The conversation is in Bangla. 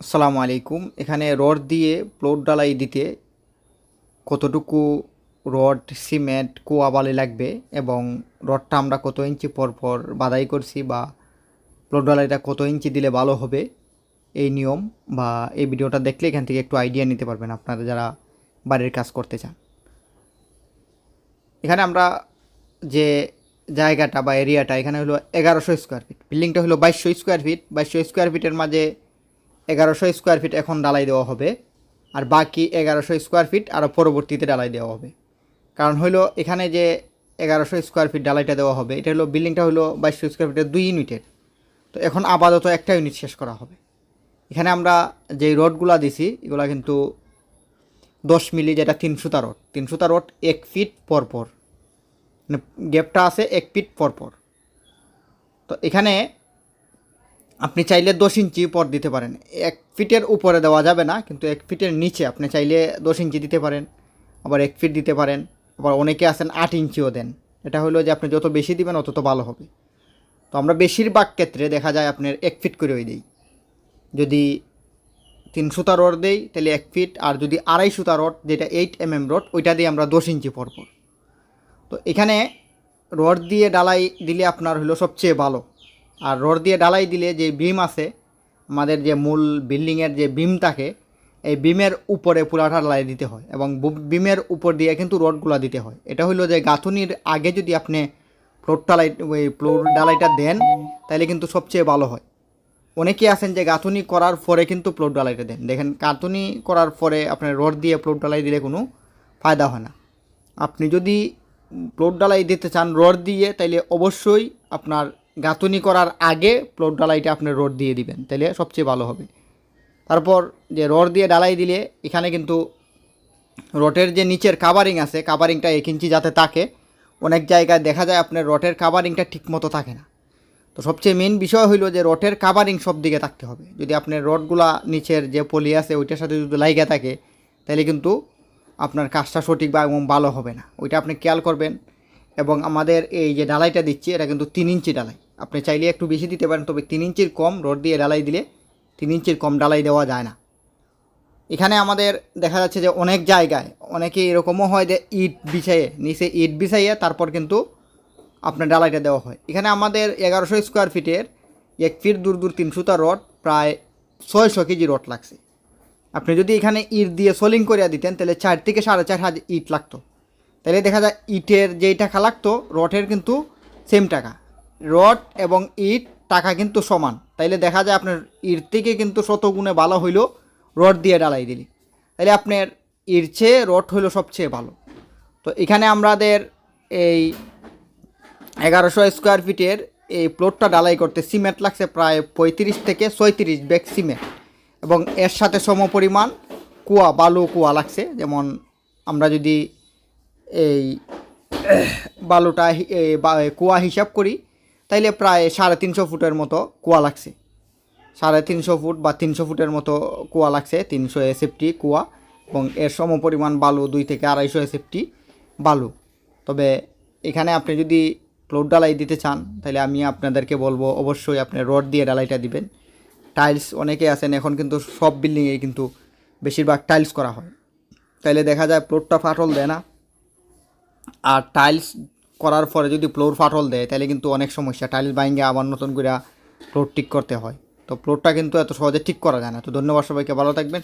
আসসালামু আলাইকুম। এখানে রড দিয়ে প্লট ডালাই দিতে কতটুকু রড, সিমেন্ট, কুয়া বালি লাগবে এবং রডটা আমরা কত ইঞ্চি পর পর বাদাই করছি বা প্লট ডালাইটা কত ইঞ্চি দিলে ভালো হবে, এই নিয়ম বা এই ভিডিওটা দেখলে এখান থেকে একটু আইডিয়া নিতে পারবেন আপনারা যারা বাড়ির কাজ করতে চান। এখানে আমরা যে জায়গাটা বা এরিয়াটা এখানে হলো এগারোশো স্কোয়ার ফিট বিল্ডিংটা হলো বাইশশো স্কোয়ার ফিট বাইশশো স্কোয়ার ফিটের মাঝে এগারোশো স্কোয়ার ফিট এখন ডালাই দেওয়া হবে আর বাকি এগারোশো স্কোয়ার ফিট আরও পরবর্তীতে ডালাই দেওয়া হবে। কারণ হলো এখানে যে এগারোশো স্কোয়ার ফিট ডালাইটা দেওয়া হবে, এটা হলো বিল্ডিংটা হলো বাইশশো স্কোয়ার ফিটের দুই ইউনিটের। তো এখন আপাতত একটা ইউনিট শেষ করা হবে। এখানে আমরা যে রডগুলা দিছি, এগুলা কিন্তু দশ মিলি যেটা তিন সুতা রড, তিন সুতা রড এক ফিট পর পর। মানে গ্যাপটা আছে এক ফিট পর পর। তো এখানে আপনি চাইলে দশ ইঞ্চি পর দিতে পারেন। এক ফিটের উপরে দেওয়া যাবে না, কিন্তু এক ফিটের নিচে আপনি চাইলে দশ ইঞ্চি দিতে পারেন, আবার এক ফিট দিতে পারেন, আবার অনেকে আছেন আট ইঞ্চিও দেন। এটা হলো যে আপনি যত বেশি দিবেন অত তো ভালো হবে। তো আমরা বেশিরভাগ ক্ষেত্রে দেখা যায় আপনার এক ফিট করেই দিই। যদি তিন সুতা রড দেই, তাহলে এক ফিট, আর যদি আড়াই সুতা রড, যেটা এইট এম এম রড, ওইটা দিয়ে আমরা দশ ইঞ্চি পরপর তো এখানে রড দিয়ে ডালাই দিলে আপনার হলো সবচেয়ে ভালো। আর রড দিয়ে ডালাই দিলে যে বিম আছে, আমাদের যে মূল বিল্ডিংয়ের যে বিম থাকে, এই বিমের উপরে পুরাটা ডালাই দিতে হয় এবং বিমের উপর দিয়ে কিন্তু রডগুলা দিতে হয়। এটা হলো যে গাঁথুনির আগে যদি আপনি ফ্লোর ডালাই ওই ফ্লোর ডালাইটা দেন তাহলে কিন্তু সবচেয়ে ভালো হয়। অনেকে আছেন যে গাঁথুনি করার পরে কিন্তু প্লট ডালাইটা দেন। দেখেন, গাঁথুনি করার পরে আপনার রড দিয়ে প্লট ডালাই দিলে কোনো ফায়দা হয় না। আপনি যদি প্লট ডালাই দিতে চান রড দিয়ে, তাইলে অবশ্যই আপনার গাঁথুনি করার আগে প্লট ডালাইটা আপনি রড দিয়ে দিবেন তাহলে সবচেয়ে ভালো হবে। তারপর যে রড দিয়ে ডালাই দিলে এখানে কিন্তু রটের যে নিচের কাভারিং আছে কাভারিংটা এক ইঞ্চি যাতে থাকে, অনেক জায়গায় দেখা যায় আপনার রটের কাভারিংটা ঠিকমতো থাকে না। তো সবচেয়ে মেন বিষয় হইল যে রটের কাভারিং সব দিকে থাকতে হবে। যদি আপনার রডগুলা নিচের যে পলি আছে, ওইটার সাথে যদি লাইগা থাকে তাহলে কিন্তু আপনার কাজটা সঠিক বা এবং ভালো হবে না। ওইটা আপনি খেয়াল করবেন। এবং আমাদের এই যে ডালাইটা দিচ্ছি, এটা কিন্তু তিন ইঞ্চি ডালাই আপনি চাইলে একটু বেশি দিতে পারেন, তবে তিন ইঞ্চির কম রড দিয়ে ডালাই দিলে তিন ইঞ্চির কম ডালাই দেওয়া যায় না। এখানে আমাদের দেখা যাচ্ছে যে অনেক জায়গায় অনেকে এরকমও হয় যে ইট বিছাইয়ে নিচে ইট বিছাইয়ে তারপর কিন্তু আপনার ডালাইটা দেওয়া হয়। এখানে আমাদের এগারোশো স্কোয়ার ফিটের এক ফিট দূর দূর তিনশোটা রড, প্রায় ছয়শো কেজি রড লাগছে। আপনি যদি এখানে ইট দিয়ে সোলিং করে দিতেন, তাহলে চার থেকে সাড়ে চার হাজার ইট লাগতো। তাহলে দেখা যায় ইটের যেই টাকা লাগতো রটের কিন্তু সেম টাকা। রড এবং ইট টাকা কিন্তু সমান। তাইলে দেখা যায় আপনার ইট থেকে কিন্তু শত গুণে ভালো হইল রড দিয়ে ডালাই দিলি। তাহলে আপনার ইট চেয়ে রড হইল সবচেয়ে ভালো। তো এখানে আমাদের এই এগারোশো স্কোয়ার ফিটের এই প্লটটা ডালাই করতে সিমেন্ট লাগছে প্রায় পঁয়ত্রিশ থেকে ছয়ত্রিশ ব্যাগ সিমেন্ট। এবং এর সাথে সম পরিমাণ কুয়া, বালু কুয়া লাগছে। যেমন আমরা যদি এই বালুটা কুয়া হিসাব করি তাইলে প্রায় সাড়ে তিনশো ফুটের মতো কুয়া লাগছে। সাড়ে তিনশো ফুট বা তিনশো ফুটের মতো কুয়া লাগছে, তিনশো এসএফটি কুয়া এবং এর সম পরিমাণ বালু দুই থেকে আড়াইশো এসএফটি বালু। তবে এখানে আপনি যদি প্লট ডালাই দিতে চান তাহলে আমি আপনাদেরকে বলব অবশ্যই আপনি রড দিয়ে ডালাইটা দিবেন। টাইলস অনেকে আছেন, এখন কিন্তু সব বিল্ডিংয়ে কিন্তু বেশিরভাগ টাইলস করা হয়। তাইলে দেখা যায় প্লটটা ফাটল দেয় না। আর টাইলস করার পরে যদি ফ্লোর ফাটল দেয়, তাহলে কিন্তু অনেক সমস্যা। টাইল বাইঙ্গে আবার নতুন করে ফ্লোর ঠিক করতে হয়। তো ফ্লোরটা কিন্তু এত সহজে ঠিক করা যায় না। তো ধন্যবাদ সবাইকে। ভালো থাকবেন